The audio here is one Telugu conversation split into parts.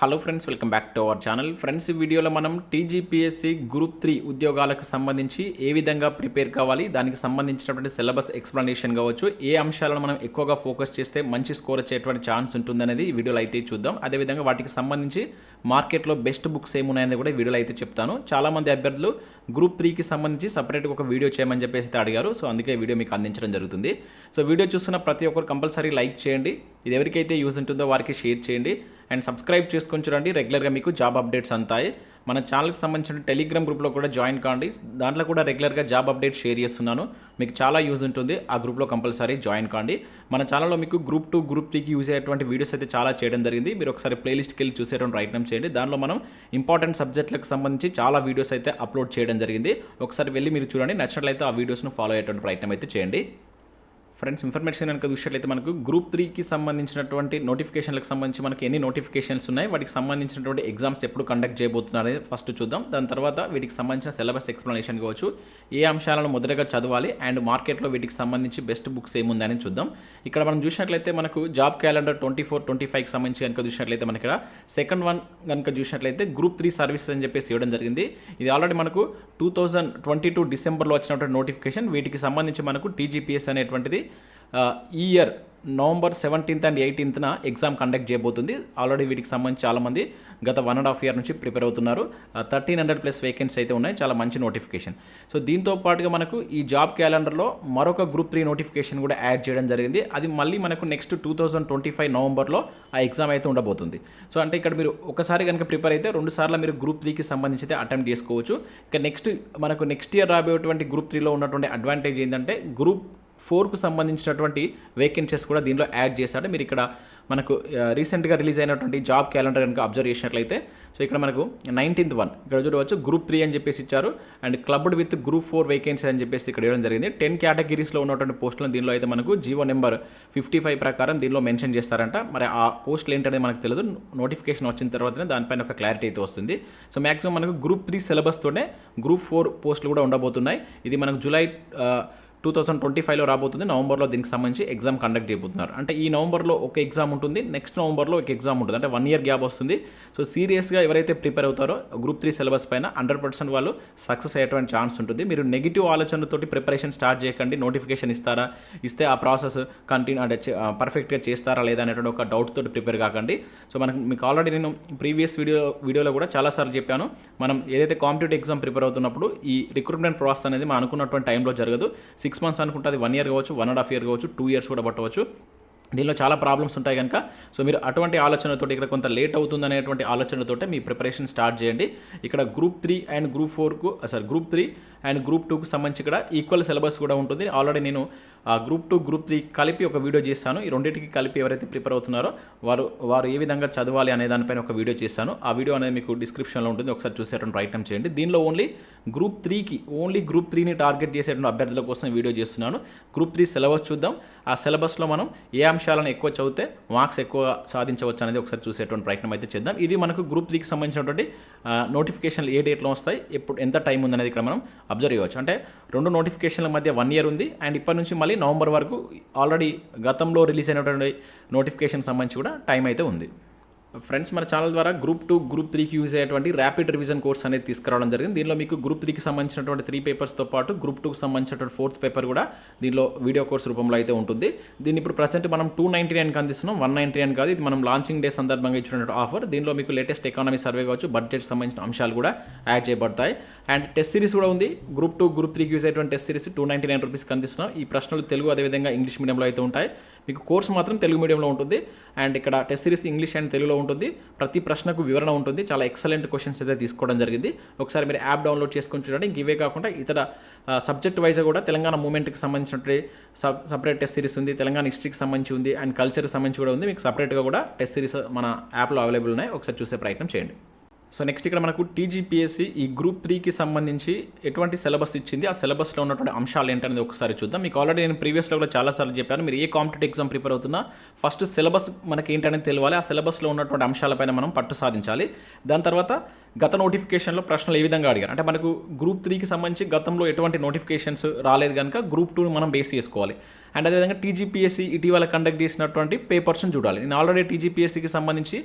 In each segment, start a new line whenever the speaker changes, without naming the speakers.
Hello friends welcome back to our channel friends ఈ వీడియోలో మనం టీజీపీఎస్సీ గ్రూప్ త్రీ ఉద్యోగాలకు సంబంధించి ఏ విధంగా ప్రిపేర్ కావాలి దానికి సంబంధించినటువంటి సిలబస్ ఎక్స్ప్లెనేషన్ కావచ్చు ఏ అంశాలను మనం ఎక్కువగా ఫోకస్ చేస్తే మంచి స్కోర్ వచ్చేటువంటి ఛాన్స్ ఉంటుందనేది ఈ వీడియోలో అయితే చూద్దాం. అదేవిధంగా వాటికి సంబంధించి మార్కెట్లో బెస్ట్ బుక్స్ ఏమున్నాయని కూడా వీడియోలో అయితే చెప్తాను. చాలామంది అభ్యర్థులు గ్రూప్ త్రీకి సంబంధించి సపరేట్గా ఒక వీడియో చేయమని చెప్పేసి అయితే అడిగారు. సో అందుకే వీడియో మీకు అందించడం జరుగుతుంది. సో వీడియో చూస్తున్న ప్రతి ఒక్కరు కంపల్సరీ లైక్ చేయండి. ఇది ఎవరికైతే యూజ్ ఉంటుందో వారికి షేర్ చేయండి. అండ్ సబ్స్క్రైబ్ చేసుకొని చూడండి. రెగ్యులర్గా మీకు జాబ్ అప్డేట్స్ అంతాయి. మన ఛానల్కి సంబంధించిన టెలిగ్రామ్ గ్రూప్లో కూడా జాయిన్ కాండి. దాంట్లో కూడా రెగ్యులర్గా జాబ్ అప్డేట్ షేర్ చేస్తున్నాను. మీకు చాలా యూజ్ ఉంటుంది. ఆ గ్రూప్లో కంపల్సరీ జాయిన్ కాండి. మన ఛానల్లో మీకు గ్రూప్ టూ గ్రూప్ త్రీకి యూజ్ అయ్యేటువంటి వీడియోస్ అయితే చాలా చేయడం జరిగింది. మీరు ఒకసారి ప్లేలిస్ట్కి వెళ్ళి చూసేటువంటి ప్రయత్నం చేయండి. దానిలో మనం ఇంపార్టెంట్ సబ్జెక్టులకు సంబంధించి చాలా వీడియోస్ అయితే అప్లోడ్ చేయడం జరిగింది. ఒకసారి వెళ్ళి మీరు చూడండి. నచ్చినట్లయితే ఆ వీడియోస్ను ఫాలో అయ్యేటువంటి ప్రయత్నం అయితే చేయండి. ఫ్రెండ్స్ ఇన్ఫర్మేషన్ కనుక చూసినట్లయితే మనకు గ్రూప్ త్రీకి సంబంధించినటువంటి నోటిఫికేషన్లకు సంబంధించి మనకి ఎన్ని నోటిఫికేషన్స్ ఉన్నాయి వాటికి సంబంధించినటువంటి ఎగ్జామ్స్ ఎప్పుడు కండక్ట్ చేయబోతున్నారు అనేది ఫస్ట్ చూద్దాం. దాని తర్వాత వీటికి సంబంధించిన సిలబస్ ఎక్స్ప్లెనేషన్ కావచ్చు ఏ అంశాలను మొదటగా చదవాలి అండ్ మార్కెట్లో వీటికి సంబంధించి బెస్ట్ బుక్స్ ఏముందని చూద్దాం. ఇక్కడ మనం చూసినట్లయితే మనకు job calendar twenty four twenty ఫైవ్కి సంబంధించి కనుక చూసినట్లయితే మనకి ఇక్కడ సెకండ్ వన్ కనుక చూసినట్లయితే గ్రూప్ త్రీ సర్వీసెస్ అని చెప్పేసి ఇవ్వడం జరిగింది. ఇది ఆల్రెడీ మనకు టూ థౌజండ్ ట్వంటీ టూ డిసెంబర్లో వచ్చినటువంటి నోటిఫికేషన్. వీటికి సంబంధించి మనకు టీజీపీఎస్ అనేటువంటిది ఈ ఇయర్ నవంబర్ సెవెంటీన్త్ అండ్ ఎయిటీన్త్న ఎగ్జామ్ కండక్ట్ చేయబోతుంది. ఆల్రెడీ వీటికి సంబంధించి చాలామంది గత వన్ అండ్ హాఫ్ ఇయర్ నుంచి ప్రిపేర్ అవుతున్నారు. థర్టీన్ హండ్రెడ్ ప్లస్ వేకెన్సీ అయితే ఉన్నాయి. చాలా మంచి నోటిఫికేషన్ సో దీంతో పాటుగా మనకు ఈ జాబ్ క్యాలెండర్లో మరొక గ్రూప్ త్రీ నోటిఫికేషన్ కూడా యాడ్ చేయడం జరిగింది. అది మళ్ళీ మనకు next two thousand twenty five నవంబర్లో ఆ ఎగ్జామ్ అయితే ఉండబోతుంది. సో అంటే ఇక్కడ మీరు ఒకసారి కనుక ప్రిపేర్ అయితే రెండు సార్లు మీరు గ్రూప్ త్రీకి సంబంధించి అయితే అటెంప్ట్ చేసుకోవచ్చు. ఇంకా నెక్స్ట్ మనకు నెక్స్ట్ ఇయర్ రాబోయేటువంటి గ్రూప్ త్రీలో ఉన్నటువంటి అడ్వాంటేజ్ ఏంటంటే గ్రూప్ ఫోర్కు సంబంధించినటువంటి వేకెన్సీస్ కూడా దీనిలో యాడ్ చేశాడు. మీరు ఇక్కడ మనకు రీసెంట్గా రిలీజ్ అయినటువంటి జాబ్ క్యాలెండర్ కనుక అబ్జర్వ్ చేసినట్లయితే సో ఇక్కడ మనకు నైన్టీన్త్ వన్ ఇక్కడ చూడవచ్చు గ్రూప్ త్రీ అని చెప్పేసి ఇచ్చారు. And clubbed with group four vacancy అని చెప్పేసి ఇక్కడ ఇవ్వడం జరిగింది. టెన్ కేటగిరీస్లో ఉన్నటువంటి పోస్టులను దీనిలో అయితే మనకు జీవో నెంబర్ ఫిఫ్టీ ఫైవ్ ప్రకారం దీనిలో మెన్షన్ చేస్తారంట. మరి ఆ పోస్టులు ఏంటనేది మనకు తెలియదు నోటిఫికేషన్ వచ్చిన తర్వాతనే దానిపైన ఒక క్లారిటీ అయితే వస్తుంది. సో మ్యాక్సిమం మనకు గ్రూప్ త్రీ సిలబస్తోనే గ్రూప్ ఫోర్ పోస్టులు కూడా ఉండబోతున్నాయి. ఇది మనకు జూలై టూ థౌసండ్ ట్వంటీ ఫైవ్లో రాబోతుంది. నవంబర్లో దీనికి సంబంధించి ఎగ్జామ్ కండక్ట్ చేయబోతున్నారు. అంటే ఈ నవంబర్లో ఒక ఎగ్జామ్ ఉంటుంది. నెక్స్ట్ నవంబర్లో ఒక ఎగ్జామ్ ఉంటుంది. అంటే వన్ ఇయర్ గ్యాప్ వస్తుంది. సో సీరియస్గా ఎవరైతే ప్రిపేర్ అవుతారో గ్రూప్ త్రీ సిలబస్ పైన హండ్రెడ్ పర్సెంట్ వాళ్ళు సక్సెస్ అయ్యేటువంటి ఛాన్స్ ఉంటుంది. మీరు నెగిటివ్ ఆలోచనలతోటి ప్రిపరేషన్ స్టార్ట్ చేయకండి. నోటిఫికేషన్ ఇస్తారా? ఇస్తే ఆ ప్రాసెస్ కంటిన్యూ అంటే పర్ఫెక్ట్గా చేస్తారా లేదా అనేటువంటి ఒక డౌట్ తోటి ప్రిపేర్ కాకండి. సో మనకు మీకు ఆల్రెడీ నేను ప్రీవియస్ వీడియో వీడియోలో కూడా చాలాసార్లు చెప్పాను. మనం ఏదైతే కాంపిటేటివ్ ఎగ్జామ్ ప్రిపేర్ అవుతున్నప్పుడు ఈ రిక్రూట్మెంట్ ప్రాసెస్ అనేది మనం అనుకున్నటువంటి టైంలో జరగదు. సిక్స్ మంత్స్ అనుకుంటే అది వన్ ఇయర్ కావచ్చు వన్ అండ్ హాఫ్ ఇయర్ కావచ్చు టూ ఇయర్స్ కూడా పట్టవచ్చు. దీనిలో చాలా ప్రాబ్లమ్స్ ఉంటాయి కనుక సో మీరు అటువంటి ఆలోచనతో ఇక్కడ కొంత లేట్ అవుతుంది అనేటువంటి ఆలోచనతోటే మీ ప్రిపరేషన్ స్టార్ట్ చేయండి. ఇక్కడ group three and group fork sorry group three and group టూకు సంబంధించి ఇక్కడ ఈక్వల్ సిలబస్ కూడా ఉంటుంది. ఆల్రెడీ నేను గ్రూప్ టూ గ్రూప్ త్రీ కలిపి ఒక వీడియో చేశాను. ఈ రెండింటికి కలిపి ఎవరైతే ప్రిపేర్ అవుతున్నారో వారు వారు ఏ విధంగా చదవాలి అనే దానిపైన ఒక వీడియో చేశాను. ఆ వీడియో అనేది మీకు డిస్క్రిప్షన్లో ఉంటుంది. ఒకసారి చూసేటువంటి ప్రయత్నం చేయండి. దీనిలో ఓన్లీ గ్రూప్ త్రీకి ఓన్లీ గ్రూప్ త్రీని టార్గెట్ చేసేటువంటి అభ్యర్థుల కోసం వీడియో చేస్తున్నాను. గ్రూప్ త్రీ సిలబస్ చూద్దాం. ఆ సిలబస్లో మనం ఏ అంశాలను ఎక్కువ చదివితే మార్క్స్ ఎక్కువ సాధించవచ్చు అనేది ఒకసారి చూసేటువంటి ప్రయత్నం అయితే చేద్దాం. ఇది మనకు గ్రూప్ త్రీకి సంబంధించినటువంటి నోటిఫికేషన్లు ఏ డేట్లో వస్తాయి ఎప్పుడు ఎంత టైం ఉందనేది ఇక్కడ మనం అబ్జర్వ్ చేయవచ్చు. అంటే రెండు నోటిఫికేషన్ల మధ్య వన్ ఇయర్ ఉంది. అండ్ ఇప్పటి నుంచి మళ్ళీ నవంబర్ వరకు ఆల్రెడీ గతంలో రిలీజ్ అయినటువంటి నోటిఫికేషన్ సంబంధించి కూడా టైం అయితే ఉంది. ఫ్రెండ్స్ మన ఛానల్ ద్వారా గ్రూప్ టూ గ్రూప్ త్రీకి యూజ్ అయ్యేటువంటి ర్యాపిడ్ రివిజన్ కోర్స్ అనేది తీసుకురావడం జరిగింది. దీనిలో మీకు గ్రూప్ త్రీకి సంబంధించినటువంటి త్రీ పేపర్స్తో పాటు గ్రూప్ టూకి సంబంధించినటువంటి ఫోర్త్ పేపర్ కూడా దీనిలో వీడియో కోర్స్ రూపంలో అయితే ఉంటుంది. దీన్ని ఇప్పుడు ప్రజెంట్ మనం టూ నైంటీ నైన్కి అందిస్తున్నాం. వన్ నైంటీ నైన్ కాదు ఇది మనం లాంచింగ్ డే సందర్భంగా ఇచ్చినటువంటి ఆఫర్ దీనిలో మీకు లేటెస్ట్ ఎకానమీ సర్వే కావచ్చు బడ్జెట్ సంబంధించిన అంశాలు కూడా యాడ్ చేయబడతాయి. అండ్ టెస్ట్ సిరీస్ కూడా ఉంది. గ్రూప్ టూ గ్రూప్ త్రీకి యూజ్ అయ్యేటువంటి test series two ninety nine రూపీస్కి అందిస్తున్నాం. ఈ ప్రశ్నలు తెలుగు అదేవిధంగా ఇంగ్లీష్ మీడియంలో అయితే ఉంటాయి. మీకు కోర్స్ మాత్రం తెలుగు మీడియంలో ఉంటుంది. అండ్ ఇక్కడ టెస్ట్ సిరీస్ ఇంగ్లీష్ అండ్ తెలుగులో ఉంటుంది. ప్రతి ప్రశ్నకు వివరణ ఉంటుంది. చాలా ఎక్సలెంట్ క్వశ్చన్స్ అయితే తీసుకోవడం జరిగింది. ఒకసారి మీరు యాప్ డౌన్లోడ్ చేసుకొని చూడండి. ఇంక ఇవే కాకుండా ఇతర సబ్జెక్ట్ వైజ్ కూడా తెలంగాణ మూమెంట్కి సంబంధించినటువంటి సబ్ సపరేట్ టెస్ట్ సిరీస్ ఉంది. తెలంగాణ హిస్టరీకి సంబంధించి ఉంది. అండ్ కల్చర్కి సంబంధించి కూడా ఉంది. మీకు సపరేట్గా కూడా టెస్ట్ సిరీస్ మన యాప్లో అవైలబుల్ ఉన్నాయి. ఒకసారి చూసే ప్రయత్నం చేయండి. సో నెక్స్ట్ ఇక్కడ మనకు టీజీపీఎస్సీ ఈ గ్రూప్ త్రీకి సంబంధించి ఎటువంటి సిలబస్ ఇచ్చింది? ఆ సిలబస్లో ఉన్నటువంటి అంశాలు ఏంటనేది ఒకసారి చూద్దాం. మీకు ఆల్రెడీ నేను ప్రీవియస్లో కూడా చాలాసార్లు చెప్పాను. మీరు ఏ కాంపిటేటివ్ ఎగ్జామ్ ప్రిపేర్ అవుతున్నా ఫస్ట్ సిలబస్ మనకి ఏంటనేది తెలియాలి. ఆ సిలబస్లో ఉన్నటువంటి అంశాలపైన మనం పట్టు సాధించాలి. దాని తర్వాత గత నోటిఫికేషన్లో ప్రశ్నలు ఏ విధంగా అడిగారు? అంటే మనకు గ్రూప్ త్రీకి సంబంధించి గతంలో ఎటువంటి నోటిఫికేషన్స్ రాలేదు కనుక గ్రూప్ టూని మనం బేస్ చేసుకోవాలి. అండ్ అదేవిధంగా టీజీపీఎస్సీ ఇటీవల కండక్ట్ చేసినటువంటి పేపర్స్ని చూడాలి. నేను ఆల్రెడీ టీజీపీఎస్సీకి సంబంధించి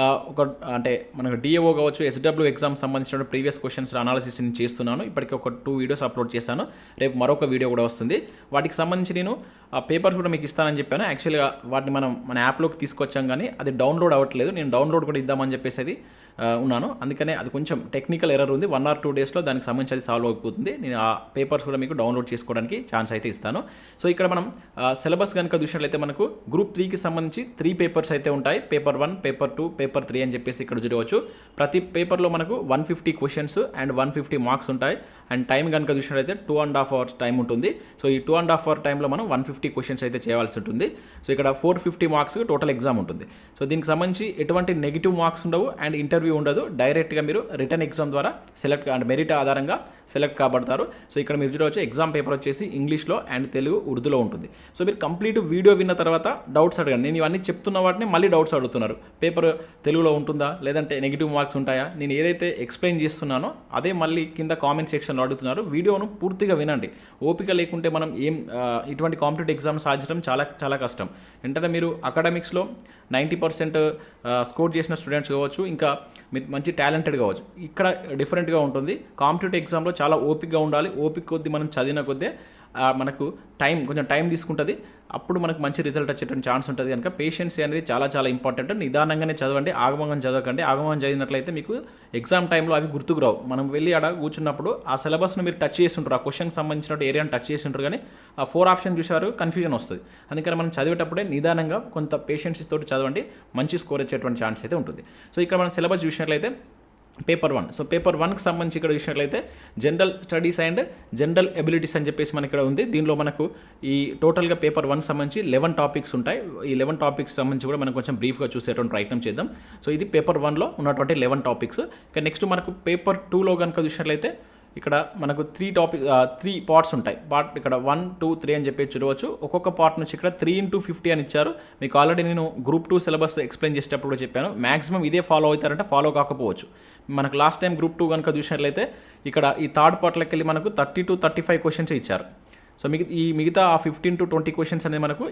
ఒక అంటే మనకు డిఏఓ కావచ్చు ఎస్డబ్ల్యూ ఎగ్జామ్ సంబంధించిన ప్రీవియస్ క్వశ్చన్స్ అనాలిసిస్ నేను చేస్తున్నాను. ఇప్పటికి ఒక టూ వీడియోస్ అప్లోడ్ చేశాను. రేపు మరొక వీడియో కూడా వస్తుంది. వాటికి సంబంధించి నేను ఆ పేపర్స్ కూడా మీకు ఇస్తానని చెప్పాను. యాక్చువల్గా వాటిని మనం మన యాప్లోకి తీసుకొచ్చాం కానీ అది డౌన్లోడ్ అవ్వట్లేదు. నేను డౌన్లోడ్ కూడా ఇద్దామని చెప్పేసి అది ఉన్నాను. అందుకనే అది కొంచెం టెక్నికల్ ఎర్రర్ ఉంది. వన్ ఆర్ టూ డేస్లో దానికి సంబంధించి అది సాల్వ్ అయిపోతుంది. నేను ఆ పేపర్స్ కూడా మీకు డౌన్లోడ్ చేసుకోవడానికి ఛాన్స్ అయితే ఇస్తాను. సో ఇక్కడ మనం సిలబస్ కనుక చూసినట్లయితే మనకు గ్రూప్ త్రీకి సంబంధించి త్రీ పేపర్స్ అయితే ఉంటాయి. Paper one paper two paper three అని చెప్పేసి ఇక్కడ చూడవచ్చు. ప్రతి పేపర్లో మనకు one fifty questions and one fifty marks ఉంటాయి. అండ్ టైం కనుక చూసినట్లయితే two and half hours time ఉంటుంది. సో ఈ టూ అండ్ హాఫ్ అవర్ టైంలో మనం వన్ ఫిఫ్టీ క్వశ్చన్స్ అయితే చేయాల్సి ఉంటుంది. సో ఇక్కడ four fifty marks total exam ఉంటుంది. సో దీనికి సంబంధించి ఎటువంటి నెగిటివ్ మార్క్స్ ఉండవు అండ్ ఇంటర్వ్యూ ఉండదు. డైరెక్ట్గా మీరు రిటర్న్ ఎగ్జామ్ ద్వారా సెలెక్ట్ అండ్ మెరిట్ ఆధారంగా సెలెక్ట్ కాబడతారు. సో ఇక్కడ మీరు చూడవచ్చు ఎగ్జామ్ పేపర్ వచ్చేసి ఇంగ్లీష్లో అండ్ తెలుగు ఉర్దూలో ఉంటుంది. సో మీరు కంప్లీట్ వీడియో విన్న తర్వాత డౌట్స్ అడగండి. నేను ఇవన్నీ చెప్తున్న వాటిని మళ్ళీ డౌట్స్ అడుగుతున్నారు. పేపర్ తెలుగులో ఉంటుందా? లేదంటే నెగిటివ్ మార్క్స్ ఉంటాయా? నేను ఏదైతే ఎక్స్ప్లెయిన్ చేస్తున్నానో అదే మళ్ళీ కింద కామెంట్ సెక్షన్ క్వశ్చన్లు అడుగుతున్నారు. వీడియోను పూర్తిగా వినండి. ఓపిక లేకుంటే మనం ఏం ఇటువంటి కాంపిటేటివ్ ఎగ్జామ్ సాధించడం చాలా చాలా కష్టం. ఏంటంటే మీరు అకాడమిక్స్లో నైంటీ పర్సెంట్ స్కోర్ చేసిన స్టూడెంట్స్ కావచ్చు ఇంకా మీరు మంచి టాలెంటెడ్ కావచ్చు. ఇక్కడ డిఫరెంట్గా ఉంటుంది. కాంపిటేటివ్ ఎగ్జామ్లో చాలా ఓపికగా ఉండాలి. ఓపిక కొద్ది మనం చదివిన కొద్దీ మనకు టైం కొంచెం టైం తీసుకుంటుంది. అప్పుడు మనకు మంచి రిజల్ట్ వచ్చేటువంటి ఛాన్స్ ఉంటుంది కనుక పేషెన్సీ అనేది చాలా చాలా ఇంపార్టెంట్ నిదానంగానే చదవండి ఆగమంగా చదవకండి. ఆగమం చదివినట్లయితే మీకు ఎగ్జామ్ టైంలో అవి గుర్తుకు రావు. మనం వెళ్ళి ఆడ కూర్చున్నప్పుడు ఆ సిలబస్ను మీరు టచ్ చేసి ఉంటారు ఆ క్వశ్చన్కి సంబంధించిన ఏరియాని టచ్ చేసి ఉంటారు కానీ ఆ ఫోర్ ఆప్షన్ చూసేవారు కన్ఫ్యూజన్ వస్తుంది. అందుకని మనం చదివేటప్పుడే నిదానంగా కొంత పేషెన్సీ తోటి చదవండి. మంచి స్కోర్ వచ్చేటువంటి ఛాన్స్ అయితే ఉంటుంది. సో ఇక్కడ మనం సిలబస్ చూసినట్లయితే పేపర్ వన్. సో పేపర్ వన్కి సంబంధించి ఇక్కడ చూసినట్లయితే general studies and general abilities అని చెప్పేసి మనకి ఇక్కడ ఉంది. దీనిలో మనకు ఈ టోటల్గా పేపర్ వన్ సంబంధించి లెవెన్ టాపిక్స్ ఉంటాయి. ఈ లెవెన్ టాపిక్స్ సంబంధించి కూడా మనం కొంచెం బ్రీఫ్గా చూసేటువంటి ప్రయత్నం చేద్దాం. సో ఇది పేపర్ వన్లో ఉన్నటువంటి లెవెన్ టాపిక్స్. ఇక నెక్స్ట్ మనకు పేపర్ టూలో కనుక చూసినట్లయితే ఇక్కడ మనకు త్రీ టాపిక్ త్రీ పార్ట్స్ ఉంటాయి. పార్ట్ ఇక్కడ వన్ టూ త్రీ అని చెప్పి చూడవచ్చు. ఒక్కొక్క పార్ట్ నుంచి ఇక్కడ త్రీ ఇంటూ ఫిఫ్టీ అని ఇచ్చారు. మీకు ఆల్రెడీ నేను గ్రూప్ టూ సిలబస్ ఎక్స్ప్లెయిన్ చేసేటప్పుడు కూడా చెప్పాను. మాక్సిమం ఇదే ఫాలో అవుతారంటే ఫాలో కాకపోవచ్చు. మనకు లాస్ట్ టైం గ్రూప్ టూ కనుక చూసినట్లయితే ఇక్కడ ఈ థర్డ్ పార్ట్లోకి వెళ్ళి మనకు thirty to thirty five questions ఇచ్చారు. సో మిగతా ఈ మిగతా ఆ ఫిఫ్టీన్ టు ట్వంటీ క్వశ్చన్స్ అనేది మనకు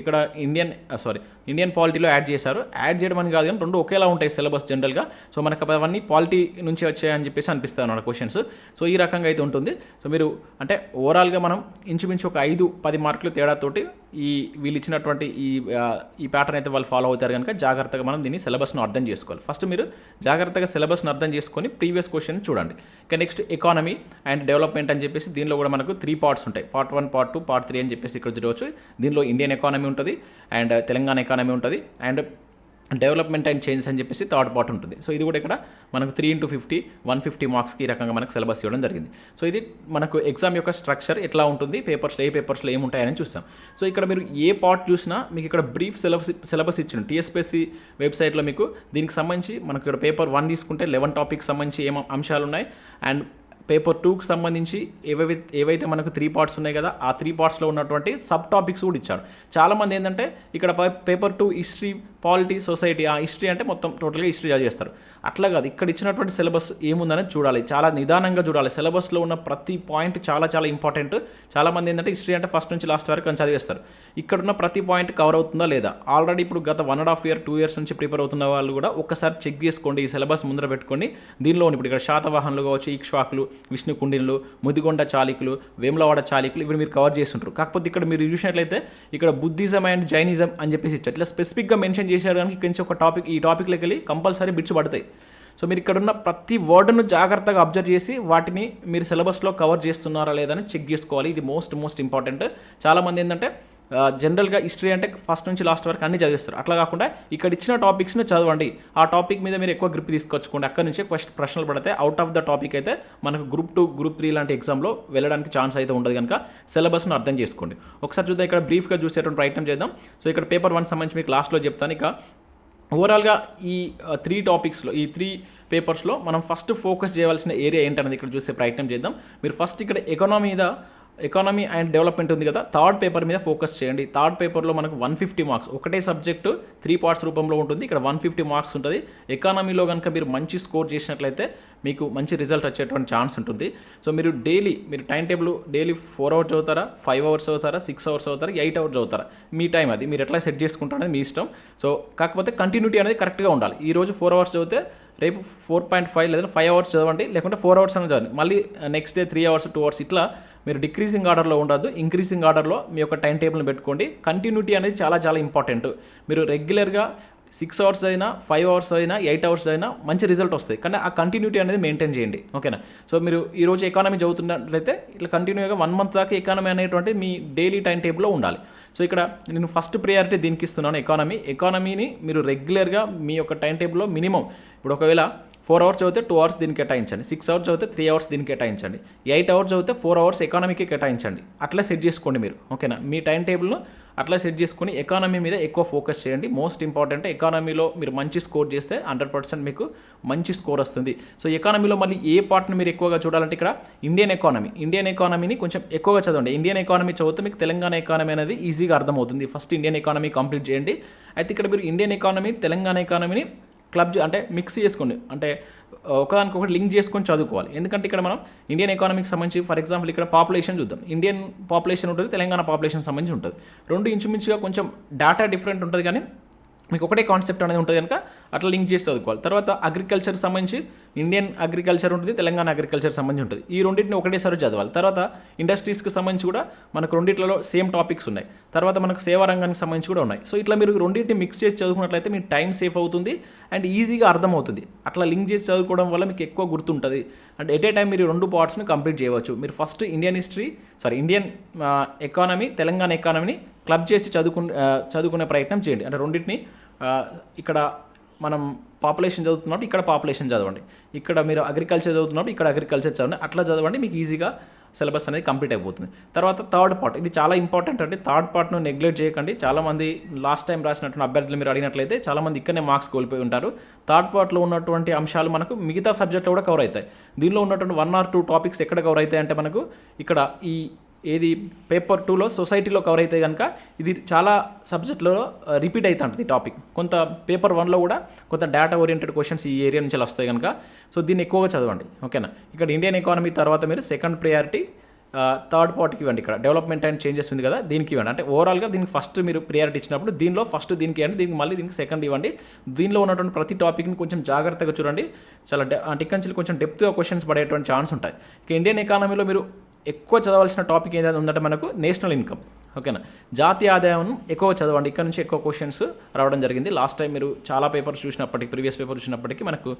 ఇక్కడ ఇండియన్ సారీ ఇండియన్ పాలిటీలో యాడ్ చేశారు. యాడ్ చేయడం అని కాదు కానీ రెండు ఒకేలా ఉంటాయి సిలబస్ జనరల్గా సో మనకు అవన్నీ పాలిటీ నుంచి వచ్చాయని చెప్పేసి అనిపిస్తాయి అన్నమాట క్వశ్చన్స్ సో ఈ రకంగా అయితే ఉంటుంది. సో మీరు అంటే ఓవరాల్గా మనం ఇంచుమించు ఒక ఐదు పది మార్కులు తేడాతోటి ఈ వీళ్ళు ఇచ్చినటువంటి ఈ ఈ ప్యాటర్న్ అయితే వాళ్ళు ఫాలో అవుతారు కనుక జాగ్రత్తగా మనం దీన్ని సిలబస్ను అర్థం చేసుకోవాలి. ఫస్ట్ మీరు జాగ్రత్తగా సిలబస్ను అర్థం చేసుకొని ప్రీవియస్ క్వశ్చన్ చూడండి. ఇక నెక్స్ట్ ఎకానమీ అండ్ డెవలప్మెంట్ అని చెప్పేసి దీనిలో కూడా మనకు త్రీ పార్ట్స్ ఉంటాయి. Part one part two part three అని చెప్పేసి ఇక్కడ చూడవచ్చు. దీనిలో ఇండియన్ ఎకానమీ ఉంటుంది అండ్ తెలంగాణ ఎకానమీ ఉంటుంది అండ్ డెవలప్మెంట్ అండ్ చేంజెస్ అని చెప్పేసి థర్డ్ పార్ట్ ఉంటుంది. సో ఇది కూడా ఇక్కడ మనకు three into fifty one fifty మార్క్స్కి ఈ రకంగా మనకు సిలబస్ ఇవ్వడం జరిగింది. సో ఇది మనకు ఎగ్జామ్ యొక్క స్ట్రక్చర్ ఎట్లా ఉంటుంది పేపర్స్లో ఏ పేపర్స్లో ఏముంటాయని చూస్తాం. సో ఇక్కడ మీరు ఏ పార్ట్ చూసినా మీకు ఇక్కడ బ్రీఫ్ సిలబస్ సిలబస్ ఇచ్చిన టీఎస్పీఎస్సీ వెబ్సైట్లో మీకు దీనికి సంబంధించి మనకు ఇక్కడ పేపర్ వన్ తీసుకుంటే లెవెన్ టాపిక్ సంబంధించి ఏం అంశాలు ఉన్నాయి. అండ్ పేపర్ టూకి సంబంధించి ఏవైతే ఏవైతే మనకు త్రీ పార్ట్స్ ఉన్నాయి కదా ఆ త్రీ పార్ట్స్లో ఉన్నటువంటి సబ్ టాపిక్స్ కూడా ఇచ్చాడు. చాలామంది ఏంటంటే ఇక్కడ paper two history polity society ఆ హిస్టరీ అంటే మొత్తం టోటల్గా హిస్టరీ చదివేస్తారు అట్లా కాదు ఇక్కడ ఇచ్చినటువంటి సిలబస్ ఏముందని చూడాలి. చాలా నిదానంగా చూడాలి. సిలబస్లో ఉన్న ప్రతి పాయింట్ చాలా చాలా ఇంపార్టెంట్ చాలామంది ఏంటంటే హిస్టరీ అంటే ఫస్ట్ నుంచి లాస్ట్ వరకు అని చదివేస్తారు ఇక్కడ ఉన్న ప్రతి పాయింట్ కవర్ అవుతుందా లేదా? ఆల్రెడీ ఇప్పుడు గత one and half year two years నుంచి ప్రిపేర్ అవుతున్న వాళ్ళు కూడా ఒకసారి చెక్ చేసుకోండి. ఈ సిలబస్ ముందర పెట్టుకోండి దీనిలో ఇప్పుడు ఇక్కడ శాతవాహనలు కావచ్చు ఈక్ష్వాకులు విష్ణుకుండినలు ముదిగొండ చాలికులు వేములవాడ చాలికులు ఇవి మీరు కవర్ చేస్తుంటారు. కాకపోతే ఇక్కడ మీరు చూసినట్లయితే ఇక్కడ బుద్ధిజం అండ్ జైనిజం అని చెప్పేసి ఇచ్చారు. ఇట్లా స్పెసిఫిక్గా మెన్షన్ చేశారు కనుక కొంచెం ఒక టాపిక్ ఈ టాపిక్లోకి వెళ్ళి కంపల్సరీ బిట్స్ పడతాయి. సో మీరు ఇక్కడ ఉన్న ప్రతి వర్డ్ను జాగ్రత్తగా అబ్జర్వ్ చేసి వాటిని మీరు సిలబస్లో కవర్ చేస్తున్నారా లేదని చెక్ చేసుకోవాలి. ఇది మోస్ట్ మోస్ట్ ఇంపార్టెంట్ చాలామంది ఏంటంటే జనరల్గా హిస్టరీ అంటే ఫస్ట్ నుంచి లాస్ట్ వరకు అన్ని చదివిస్తారు. అట్లా కాకుండా ఇక్కడ ఇచ్చిన టాపిక్స్ని చదవండి. ఆ టాపిక్ మీద మీరు ఎక్కువ గ్రిప్ తీసుకొచ్చుకోండి అక్కడ నుంచే క్వశ్చన్ ప్రశ్నలు పడితే అవుట్ ఆఫ్ ద టాపిక్ అయితే మనకు గ్రూప్ టూ గ్రూప్ త్రీ లాంటి ఎగ్జామ్లో వెళ్ళడానికి ఛాన్స్ అయితే ఉండదు కనుక సిలబస్ను అర్థం చేసుకోండి. ఒకసారి చూద్దాం ఇక్కడ బ్రీఫ్గా చూసేటువంటి ప్రయత్నం చేద్దాం. సో ఇక్కడ పేపర్ వన్ సంబంధించి మీకు లాస్ట్లో చెప్తాను. ఇక ఓవరాల్గా ఈ త్రీ టాపిక్స్లో ఈ త్రీ పేపర్స్లో మనం ఫస్ట్ ఫోకస్ చేయవలసిన ఏరియా ఏంటనేది ఇక్కడ చూసే ప్రయత్నం చేద్దాం. మీరు ఫస్ట్ ఇక్కడ ఎకనామీ మీద ఎకానమీ అండ్ డెవలప్మెంట్ ఉంది కదా. థర్డ్ పేపర్ మీద ఫోకస్ చేయండి. థర్డ్ పేపర్లో మనకు వన్ ఫిఫ్టీ మార్క్స్ ఒకటే సబ్జెక్టు త్రీ పార్ట్స్ రూపంలో ఉంటుంది. ఇక్కడ వన్ ఫిఫ్టీ మార్క్స్ ఉంటుంది. ఎకానమీలో కనుక మీరు మంచి స్కోర్ చేసినట్లయితే మీకు మంచి రిజల్ట్ వచ్చేటువంటి ఛాన్స్ ఉంటుంది. సో మీరు డైలీ మీరు time table daily four hours చదువుతారా? ఫైవ్ అవర్స్ చదువుతారా? సిక్స్ అవర్స్ చదువుతారా? ఎయిట్ అవర్స్ చదువుతారా? మీ టైం అది. మీరు ఎట్లా సెట్ చేసుకుంటారనేది మీ ఇష్టం. సో కాకపోతే కంటిన్యూటీ అనేది కరెక్ట్గా ఉండాలి. ఈ రోజు ఫోర్ అవర్స్ చదివితే రేపు ఫోర్ పాయింట్ ఫైవ్ లేదా ఫైవ్ అవర్స్ చదవండి. లేకుంటే ఫోర్ అవర్స్ అనేది చదవండి. మళ్ళీ next day three hours two hours ఇట్లా మీరు డిక్రీజింగ్ ఆర్డర్లో ఉండద్దు. ఇంక్రీజింగ్ ఆర్డర్లో మీ యొక్క టైం టేబుల్ని పెట్టుకోండి. కంటిన్యూటీ అనేది చాలా చాలా ఇంపార్టెంట్ మీరు రెగ్యులర్గా సిక్స్ అవర్స్ అయినా ఫైవ్ అవర్స్ అయినా ఎయిట్ అవర్స్ అయినా మంచి రిజల్ట్ వస్తాయి. కానీ ఆ కంటిన్యూటీ అనేది మెయింటైన్ చేయండి. ఓకేనా సో మీరు ఈరోజు ఎకానమీ చదువుతున్నట్లయితే ఇట్లా కంటిన్యూగా వన్ మంత్ దాకా ఎకానమీ అనేటువంటి మీ డైలీ టైం టేబుల్లో ఉండాలి. సో ఇక్కడ నేను ఫస్ట్ ప్రియారిటీ దీనికి ఇస్తున్నాను ఎకానమీ ఎకానమీని మీరు రెగ్యులర్గా మీ యొక్క టైం టేబుల్లో మినిమం ఇప్పుడు ఒకవేళ ఫోర్ అవర్స్ చదివితే టూ అవర్స్ దీనికి కేటాయించండి. సిక్స్ అవర్స్ చదివితే త్రీ అవర్స్ దీనికి కేటాయించండి. ఎయిట్ అవర్స్ చదివితే ఫోర్ అవర్స్ ఎకానమీకి కేటాయించండి. అట్లా సెట్ చేసుకోండి మీరు. ఓకేనా? మీ టైం టేబుల్ను అట్లా సెట్ చేసుకుని ఎకానమీ మీద ఎక్కువ ఫోకస్ చేయండి. మోస్ట్ ఇంపార్టెంట్ ఎకానమీలో మీరు మంచి స్కోర్ చేస్తే హండ్రెడ్ పర్సెంట్ మీకు మంచి స్కోర్ వస్తుంది. సో ఎకానమీలో మళ్ళీ ఏ పార్ట్ని మీరు ఎక్కువగా చూడాలంటే ఇక్కడ ఇండియన్ ఎకానమీ. ఇండియన్ ఎకానమీని కొంచెం ఎక్కువగా చదవండి. ఇండియన్ ఎకానమీ చదివితే మీకు తెలంగాణ ఎకానమీ అనేది ఈజీగా అర్థమవుతుంది. ఫస్ట్ ఇండియన్ ఎకానమీ కంప్లీట్ చేయండి. అయితే ఇక్కడ మీరు ఇండియన్ ఎకానమీ తెలంగాణ ఎకానమీని క్లబ్ అంటే మిక్స్ చేసుకోండి. అంటే ఒకదానికి ఒకటి లింక్ చేసుకొని చదువుకోవాలి. ఎందుకంటే ఇక్కడ మనం ఇండియన్ ఎకానమీకి సంబంధించి ఫర్ ఎగ్జాంపుల్ ఇక్కడ పాపులేషన్ చూద్దాం. ఇండియన్ పాపులేషన్ ఉంటుంది తెలంగాణ పాపులేషన్ సంబంధించి ఉంటుంది. రెండు ఇంచుమించుగా కొంచెం డేటా డిఫరెంట్ ఉంటుంది కానీ మీకు ఒకటే కాన్సెప్ట్ అనేది ఉంటుంది కనుక అట్లా లింక్ చేసి చదువుకోవాలి తర్వాత అగ్రికల్చర్ సంబంధించి ఇండియన్ అగ్రికల్చర్ ఉంటుంది తెలంగాణ అగ్రికల్చర్ సంబంధించి ఉంటుంది. ఈ రెండింటిని ఒకటేసారి చదవాలి. తర్వాత ఇండస్ట్రీస్కి సంబంధించి కూడా మనకు రెండిట్లలో సేమ్ టాపిక్స్ ఉన్నాయి. తర్వాత మనకు సేవా రంగానికి సంబంధించి కూడా ఉన్నాయి. సో ఇట్లా మీరు రెండింటిని మిక్స్ చేసి చదువుకున్నట్లయితే మీ టైం సేఫ్ అవుతుంది అండ్ ఈజీగా అర్థమవుతుంది. అట్లా లింక్ చేసి చదువుకోవడం వల్ల మీకు ఎక్కువ గుర్తుంటుంది. అండ్ ఎట్ ఏ టైం మీరు రెండు పార్ట్స్ని కంప్లీట్ చేయవచ్చు. మీరు first Indian history sorry Indian economy Telangana ఎకానమీని club చేసి చదువుకు చదువుకునే ప్రయత్నం చేయండి. అంటే రెండింటిని ఇక్కడ మనం పాపులేషన్ చదువుతున్నప్పుడు ఇక్కడ పాపులేషన్ చదవండి. ఇక్కడ మీరు అగ్రికల్చర్ చదువుతున్నప్పుడు ఇక్కడ అగ్రికల్చర్ చదవండి. అట్లా చదవండి మీకు ఈజీగా సిలబస్ అనేది కంప్లీట్ అయిపోతుంది. తర్వాత థర్డ్ పార్ట్ ఇది చాలా ఇంపార్టెంట్ అండి. థర్డ్ పార్ట్ను నెగ్లెక్ట్ చేయకండి. చాలామంది లాస్ట్ టైం రాసినటువంటి అభ్యర్థులు మీరు అడిగినట్లయితే చాలామంది ఇక్కడనే మార్క్స్ కోల్పోయి ఉంటారు. థర్డ్ పార్ట్లో ఉన్నటువంటి అంశాలు మనకు మిగతా సబ్జెక్ట్లో కూడా కవర్ అవుతాయి. దీనిలో ఉన్నటువంటి వన్ ఆర్ టూ టాపిక్స్ ఎక్కడ కవర్ అవుతాయి అంటే మనకు ఇక్కడ ఈ ఏది పేపర్ టూలో సొసైటీలో కవర్ అయితే కనుక ఇది చాలా సబ్జెక్ట్లో రిపీట్ అవుతూ ఉంటుంది టాపిక్ కొంత పేపర్ వన్లో కూడా కొంత డేటా ఓరియంటెడ్ క్వశ్చన్స్ ఈ ఏరియా నుంచి వస్తాయి కనుక సో దీన్ని ఎక్కువగా చదవండి. ఓకేనా? ఇక్కడ ఇండియన్ ఎకానమీ తర్వాత మీరు సెకండ్ ప్రియారిటీ థర్డ్ పార్ట్కి ఇవ్వండి. ఇక్కడ డెవలప్మెంట్ అండ్ చేంజెస్ ఉంది కదా దీనికి ఇవ్వండి. అంటే ఓవరాల్గా దీనికి ఫస్ట్ మీరు ప్రియారిటీ ఇచ్చినప్పుడు దీనిలో ఫస్ట్ దీనికి ఇవ్వండి దీనికి మళ్ళీ దీనికి సెకండ్ ఇవ్వండి. దీనిలో ఉన్నటువంటి ప్రతి టాపిక్ని కొంచెం జాగ్రత్తగా చూడండి. చాలా డె అంటే ఇక్కడి నుంచి కొంచెం డెప్త్గా క్వశ్చన్స్ పడేటువంటి ఛాన్స్ ఉంటాయి. ఇక ఇండియన్ ఎకానమీలో మీరు ఎక్కువ చదవాల్సిన టాపిక్ ఏదైనా ఉందంటే మనకు నేషనల్ ఇన్కమ్. ఓకేనా? జాతీయ ఆదాయం ఎక్కువ చదవండి. ఇక్కడ నుంచి ఎక్కువ క్వశ్చన్స్ రావడం జరిగింది. లాస్ట్ టైం మీరు చాలా పేపర్స్ చూసినప్పటికీ ప్రీవియస్ పేపర్ చూసినప్పటికీ మనకు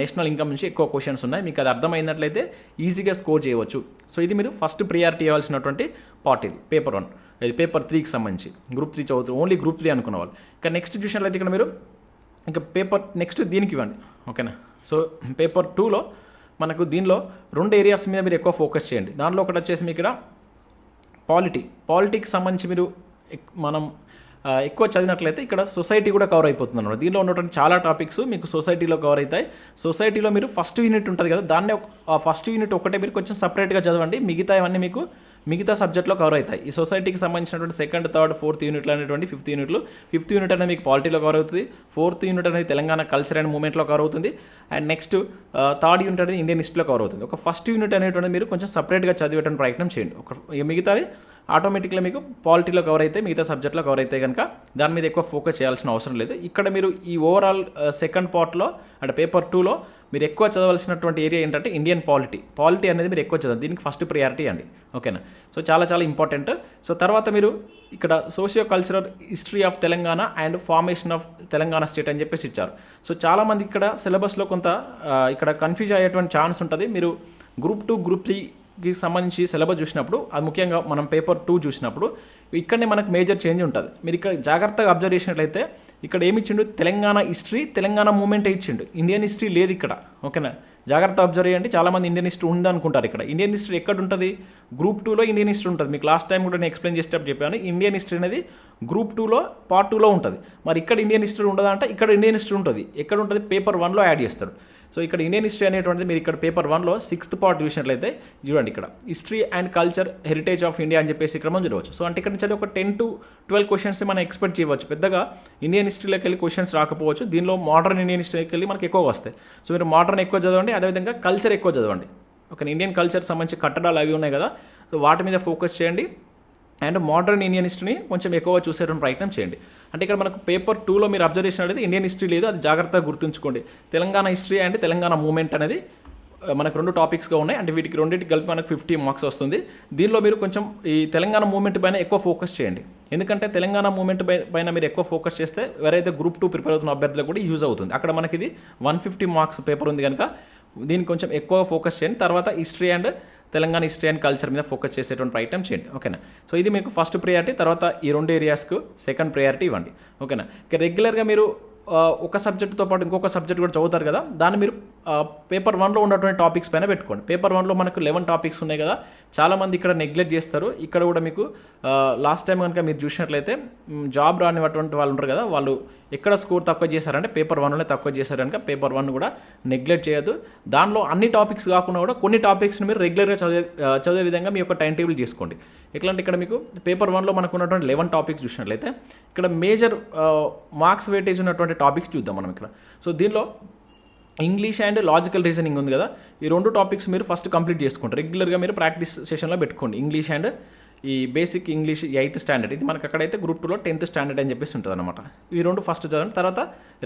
నేషనల్ ఇన్కమ్ నుంచి ఎక్కువ క్వశ్చన్స్ ఉన్నాయి. మీకు అది అర్థమైనట్లయితే ఈజీగా స్కోర్ చేయవచ్చు. సో ఇది మీరు ఫస్ట్ ప్రియారిటీ ఇవ్వాల్సినటువంటి పార్ట్ ఇది. పేపర్ వన్ ఇది పేపర్ త్రీకి సంబంధించి. గ్రూప్ త్రీ చదువుతూ ఓన్లీ గ్రూప్ త్రీ అనుకున్న వాళ్ళు ఇంకా నెక్స్ట్ చూసినట్లయితే ఇక్కడ మీరు ఇంకా పేపర్ నెక్స్ట్ దీనికి ఇవ్వండి. ఓకేనా? సో పేపర్ టూలో మనకు దీనిలో రెండు ఏరియాస్ మీద మీరు ఎక్కువ ఫోకస్ చేయండి. దానిలో ఒకటి వచ్చేసి మీకు ఇక్కడ పాలిటీ పాలిటీకి సంబంధించి మీరు ఎక్- మనం ఎక్కువ చదివినట్లయితే ఇక్కడ సొసైటీ కూడా కవర్ అయిపోతుంది అనమాట దీనిలో ఉన్నటువంటి చాలా టాపిక్స్ మీకు సొసైటీలో కవర్ అవుతాయి. సొసైటీలో మీరు ఫస్ట్ యూనిట్ ఉంటుంది కదా దాన్ని ఒక- ఆ ఫస్ట్ యూనిట్ ఒకటే మీరు కొంచెం సపరేట్గా చదవండి. మిగతా ఇవన్నీ మీకు మిగతా సబ్జెక్ట్లో కవర్ అవుతాయి. ఈ సొసైటీకి సంబంధించినటువంటి సెకండ్ థర్డ్ ఫోర్త్ యూనిట్లు అనేటువంటి ఫిఫ్త్ యూనిట్లు ఫిఫ్త్ యూనిట్ అనేది మీకు పాలిటీలో కవర్ అవుతుంది. ఫోర్త్ యూనిట్ అనేది తెలంగాణ కల్చర్ అండ్ మూమెంట్లో కవర్ అవుతుంది. అండ్ నెక్స్ట్ థర్డ్ యూనిట్ అనేది ఇండియన్ హిస్టరీలో కవర్ అవుతుంది. ఒక ఫస్ట్ యూనిట్ అనేటువంటి మీరు కొంచెం సపరేట్గా చదివేటువంటి ప్రయత్నం చేయండి. ఒక మిగతావి ఆటోమేటిక్గా మీకు పాలిటీలో కవర్ అయితే మిగతా సబ్జెక్ట్లో కవర్ అయితే కనుక దాని మీద ఎక్కువ ఫోకస్ చేయాల్సిన అవసరం లేదు. ఇక్కడ మీరు ఈ ఓవరాల్ సెకండ్ పార్ట్లో అంటే పేపర్ టూలో మీరు ఎక్కువ చదవాల్సినటువంటి ఏరియా ఏంటంటే ఇండియన్ పాలిటీ పాలిటీ అనేది మీరు ఎక్కువ చదవాలి దీనికి ఫస్ట్ ప్రియారిటీ అండి. ఓకేనా? సో చాలా చాలా ఇంపార్టెంట్ సో తర్వాత మీరు ఇక్కడ socio cultural history of Telangana and formation of Telangana state అని చెప్పేసి ఇచ్చారు. సో చాలామంది ఇక్కడ సిలబస్లో కొంత ఇక్కడ కన్ఫ్యూజ్ అయ్యేటువంటి ఛాన్స్ ఉంటుంది. మీరు గ్రూప్ టూ గ్రూప్ త్రీకి సంబంధించి సిలబస్ చూసినప్పుడు అది ముఖ్యంగా మనం పేపర్ టూ చూసినప్పుడు ఇక్కడనే మనకు మేజర్ చేంజ్ ఉంటుంది. మీరు ఇక్కడ జాగ్రత్తగా అబ్జర్వ్ చేసినట్లయితే ఇక్కడ ఏమి ఇచ్చిండు? తెలంగాణ హిస్టరీ తెలంగాణ మూమెంటే ఇచ్చిండు. ఇండియన్ హిస్టరీ లేదు ఇక్కడ. ఓకేనా? జాగ్రత్త అబ్జర్వ్ చేయండి. చాలామంది ఇండియన్ హిస్టరీ ఉంది అనుకుంటారు ఇక్కడ. ఇండియన్ హిస్టరీ ఎక్కడ ఉంటుంది గ్రూప్ టూలో ఇండియన్ హిస్టరీ ఉంటుంది. మీకు లాస్ట్ టైం కూడా నేను ఎక్స్ప్లెయిన్ చేసేటప్పుడు చెప్పాను. ఇండియన్ హిస్టరీ అనేది గ్రూప్ టూలో పార్ట్ టూలో ఉంటుంది. మరి ఇక్కడ ఇండియన్ హిస్టరీ ఉండదా అంటే ఇక్కడ ఇండియన్ హిస్టరీ ఉంటుంది. ఎక్కడ ఉంటుంది పేపర్ వన్లో యాడ్ చేస్తారు. సో ఇక్కడ ఇండియన్ హిస్టరీ అనేటువంటిది మీరు ఇక్కడ పేపర్ వన్లో సిక్స్త్ పార్ట్ చూసినట్లయితే చూడండి ఇక్కడ. History and culture heritage of India అని చెప్పేసి ఇక్కడ మనం చూడవచ్చు. సో అంటే ఇక్కడ నుంచి ఒక టెన్ టు ట్వెల్వ్ క్వశ్చన్స్ మనం ఎక్స్పెక్ట్ చేయవచ్చు. పెద్దగా ఇండియన్ హిస్టరీలోకి వెళ్ళి క్వశ్చన్స్ రాకపోవచ్చు. దీనిలో మోడర్న్ ఇండియన్ హిస్టరీకి వెళ్ళి మనకి ఎక్కువ వస్తాయి. సో మీరు మోడర్న్ ఎక్కువ చదవండి అదేవిధంగా కల్చర్ ఎక్కువ చదవండి. ఒక ఇండియన్ కల్చర్ సంబంధించి కట్టడాలు అవి ఉన్నాయి కదా సో వాటి మీద ఫోకస్ చేయండి. అండ్ మోడర్న్ ఇండియన్ హిస్టరీని కొంచెం ఎక్కువ చూసేటువంటి ప్రయత్నం చేయండి. అంటే ఇక్కడ మనకు పేపర్ టూలో మీరు అబ్జర్వ్ అనేది ఇండియన్ హిస్టరీ లేదు అది జాగ్రత్తగా గుర్తుంచుకోండి. Telangana history and Telangana movement అనేది మనకు రెండు టాపిక్స్గా ఉన్నాయి. అంటే వీటికి రెండింటికి కలిపి మనకు ఫిఫ్టీ మార్క్స్ వస్తుంది. దీనిలో మీరు కొంచెం ఈ తెలంగాణ మూమెంట్ పైన ఎక్కువ ఫోకస్ చేయండి. ఎందుకంటే తెలంగాణ మూమెంట్ పైన మీరు ఎక్కువ ఫోకస్ చేస్తే ఎవరైతే గ్రూప్ టూ ప్రిపేర్ అవుతున్న అభ్యర్థులకు కూడా యూజ్ అవుతుంది. అక్కడ మనకి ఇది వన్ ఫిఫ్టీ మార్క్స్ పేపర్ ఉంది కనుక దీనికి కొంచెం ఎక్కువ ఫోకస్ చేయండి. తర్వాత history and Telangana history and culture మీద ఫోకస్ చేసేటువంటి ప్రయత్నం చేయండి. ఓకేనా? సో ఇది మీకు ఫస్ట్ ప్రియారిటీ తర్వాత ఈ రెండు ఏరియాస్కు సెకండ్ ప్రియారిటీ ఇవ్వండి. ఓకేనా? ఇక రెగ్యులర్గా మీరు ఒక సబ్జెక్టుతో పాటు ఇంకొక సబ్జెక్ట్ కూడా చదువుతారు కదా దాన్ని మీరు పేపర్ వన్లో ఉన్నటువంటి టాపిక్స్ పైన పెట్టుకోండి. పేపర్ వన్లో మనకు లెవెన్ టాపిక్స్ ఉన్నాయి కదా చాలామంది ఇక్కడ నెగ్లెక్ట్ చేస్తారు. ఇక్కడ కూడా మీకు లాస్ట్ టైం కనుక మీరు చూసినట్లయితే జాబ్ రానివటువంటి వాళ్ళు ఉంటారు కదా వాళ్ళు ఎక్కడ స్కోర్ తక్కువ చేశారంటే పేపర్ వన్లోనే తక్కువ చేశారు కనుక పేపర్ వన్ కూడా నెగ్లెక్ట్ చేయొద్దు. దానిలో అన్ని టాపిక్స్ కాకుండా కూడా కొన్ని టాపిక్స్ని మీరు రెగ్యులర్గా చదివే చదివే విధంగా మీ యొక్క టైం టేబుల్ చేసుకోండి. ఎట్లా అంటే ఇక్కడ మీకు పేపర్ వన్లో మనకు ఉన్నటువంటి లెవెన్ టాపిక్స్ చూసినట్లయితే ఇక్కడ మేజర్ మార్క్స్ వెయిటేజ్ ఉన్నటువంటి టాపిక్స్ చూద్దాం మనం ఇక్కడ. సో దీనిలో ఇంగ్లీష్ అండ్ లాజికల్ రీజనింగ్ ఉంది కదా ఈ రెండు టాపిక్స్ మీరు ఫస్ట్ కంప్లీట్ చేసుకోండి రెగ్యులర్గా మీరు ప్రాక్టీస్ సెషన్లో పెట్టుకోండి. ఇంగ్లీష్ అండ్ ఈ బేసిక్ ఇంగ్లీష్ ఎయిత్ స్టాండర్డ్ ఇది మనకు అక్కడైతే గ్రూప్ టూలో టెన్త్ స్టాండర్డ్ అని చెప్పేసి ఉంటుంది అనమాట ఈ రెండు ఫస్ట్ చదవండి. తర్వాత